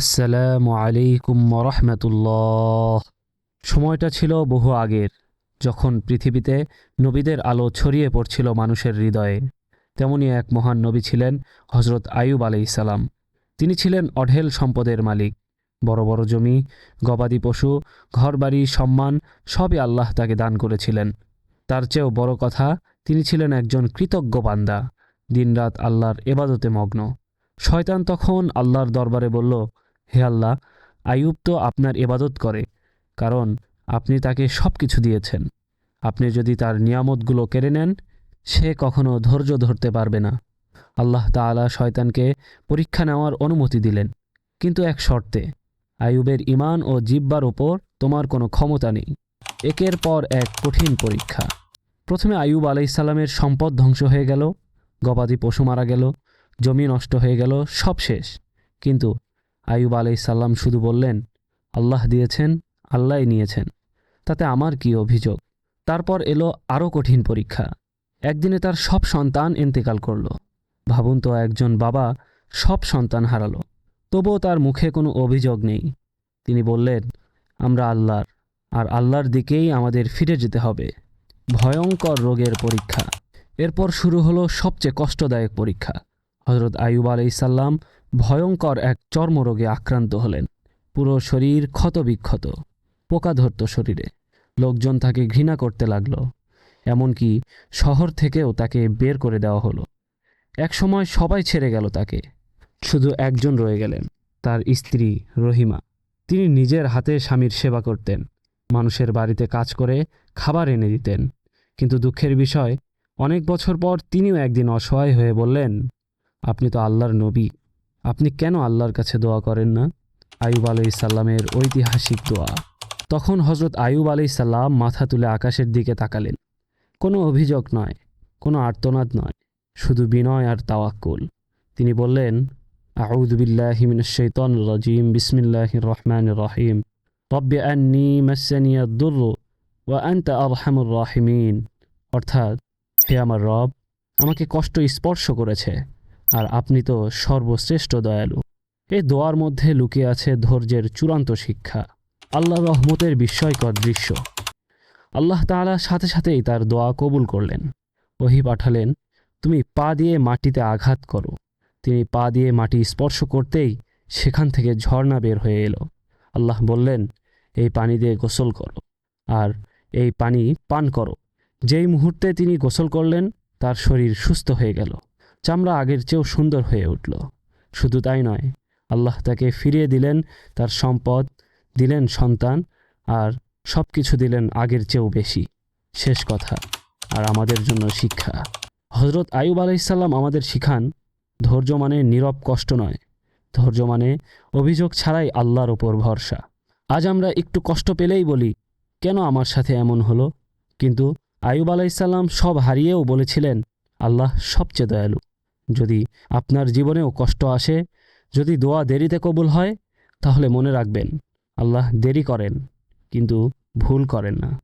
আসসালামু আলাইকুম রহমতুল্লাহ সময়টা ছিল বহু আগের, যখন পৃথিবীতে নবীদের আলো ছড়িয়ে পড়ছিল মানুষের হৃদয়ে। তেমনি এক মহান নবী ছিলেন হজরত আয়ুব আলাইসালাম তিনি ছিলেন অঢেল সম্পদের মালিক। বড় বড় জমি, গবাদি পশু, ঘরবাড়ি, সম্মান, সবই আল্লাহ তাকে দান করেছিলেন। তার চেয়েও বড় কথা, তিনি ছিলেন একজন কৃতজ্ঞ বান্দা। দিনরাত আল্লাহর এবাদতে মগ্ন। শয়তান তখন আল্লাহর দরবারে বলল হে আল্লাহ আয়ুব তো আপনার এবাদত করে, কারণ আপনি তাকে সব কিছু দিয়েছেন। আপনি যদি তার নিয়ামতগুলো কেড়ে নেন, সে কখনো ধৈর্য ধরতে পারবে না। আল্লাহ তাআলা শয়তানকে পরীক্ষা নেওয়ার অনুমতি দিলেন, কিন্তু এক শর্তে আয়ুবের ইমান ও জিব্বার ওপর তোমার কোনো ক্ষমতা নেই। একের পর এক কঠিন পরীক্ষা। প্রথমে আয়ুব আলাইসাল্লামের সম্পদ ধ্বংস হয়ে গেল, গবাদি পশু মারা গেল, জমি নষ্ট হয়ে গেল, সব শেষ। কিন্তু আয়ুব আলাইসাল্লাম শুধু বললেন, আল্লাহ দিয়েছেন আল্লাহ নিয়েছেন। তাতে আমার কি অভিযোগ? তারপর এলো আরও কঠিন পরীক্ষা। একদিনে তার সব সন্তান ইন্তেকাল করল। ভাবুন তো একজন বাবা সব সন্তান হারালো। তবুও তার মুখে কোনো অভিযোগ নেই। তিনি বললেন, আমরা আল্লাহর, আর আল্লাহর দিকেই আমাদের ফিরে যেতে হবে। ভয়ঙ্কর রোগের পরীক্ষা। এরপর শুরু হলো সবচেয়ে কষ্টদায়ক পরীক্ষা। হজরত আয়ুব আলাইসাল্লাম ভয়ঙ্কর এক চর্মরোগে আক্রান্ত হলেন। পুরো শরীর ক্ষতবিক্ষত, পোকা ধরত শরীরে। লোকজন তাকে ঘৃণা করতে লাগল, এমনকি শহর থেকেও তাকে বের করে দেওয়া হলো। একসময় সবাই ছেড়ে গেল তাকে। শুধু একজন রয়ে গেলেন, তার স্ত্রী রহিমা। তিনি নিজের হাতে স্বামীর সেবা করতেন, মানুষের বাড়িতে কাজ করে খাবার এনে দিতেন। কিন্তু দুঃখের বিষয়, অনেক বছর পর তিনিও একদিন অসহায় হয়ে বললেন, আপনি তো আল্লাহর নবী। আপনি কেন আল্লাহর কাছে দোয়া করেন না? আয়ুব আলাই সাল্লামের ঐতিহাসিক দোয়া। তখন হজরত আয়ুব আলাই সাল্লাম মাথা তুলে আকাশের দিকে তাকালেন। কোনো অভিযোগ নয়, কোনো আর্তনাদ নয়, শুধু বিনয় আর তাওয়াক্কুল। তিনি বললেন আউদুবিল্লাহ মিনাশ-শাইতান রাজিম বিসমিল্লাহ রহমান রহিম। রব্বি রাহিমিন। অর্থাৎ, হে আমার রব, আমাকে কষ্ট স্পর্শ করেছে। আর আপনি তো সর্বশ্রেষ্ঠ দয়ালু। এই দোয়ার মধ্যে লুকিয়ে আছে ধৈর্যের চূড়ান্ত শিক্ষা, আল্লাহ রহমতের বিস্ময়কর দৃশ্য। আল্লাহ তাআলা সাথে সাথেই তার দোয়া কবুল করলেন। ওহি পাঠালেন, তুমি পা দিয়ে মাটিতে আঘাত করো। তিনি পা দিয়ে মাটি স্পর্শ করতেই সেখান থেকে ঝর্ণা বের হয়ে এলো। আল্লাহ বললেন, এই পানি দিয়ে গোসল করো। আর এই পানি পান করো। যেই মুহূর্তে তিনি গোসল করলেন, তার শরীর সুস্থ হয়ে গেল। চামড়া আগের চেয়েও সুন্দর হয়ে উঠল। শুধু তাই নয়, আল্লাহ তাকে ফিরিয়ে দিলেন, তার সম্পদ দিলেন সন্তান, আর সব কিছু দিলেন আগের চেয়েও বেশি। শেষ কথা, আর আমাদের জন্য শিক্ষা। হজরত আয়ুব আলাইসাল্লাম আমাদের শিখান, ধৈর্য মানে নীরব কষ্ট নয়। ধৈর্য মানে অভিযোগ ছাড়াই আল্লাহর ওপর ভরসা। আজ আমরা একটু কষ্ট পেলেই বলি, কেন আমার সাথে এমন হলো? কিন্তু আয়ুব আলাইসাল্লাম সব হারিয়েও বলেছিলেন, আল্লাহ সবচেয়ে দয়ালু। যদি আপনার জীবনেও কষ্ট আসে, যদি দোয়া দেরিতে কবুল হয়, তাহলে মনে রাখবেন, আল্লাহ দেরি করেন, কিন্তু ভুল করেন না।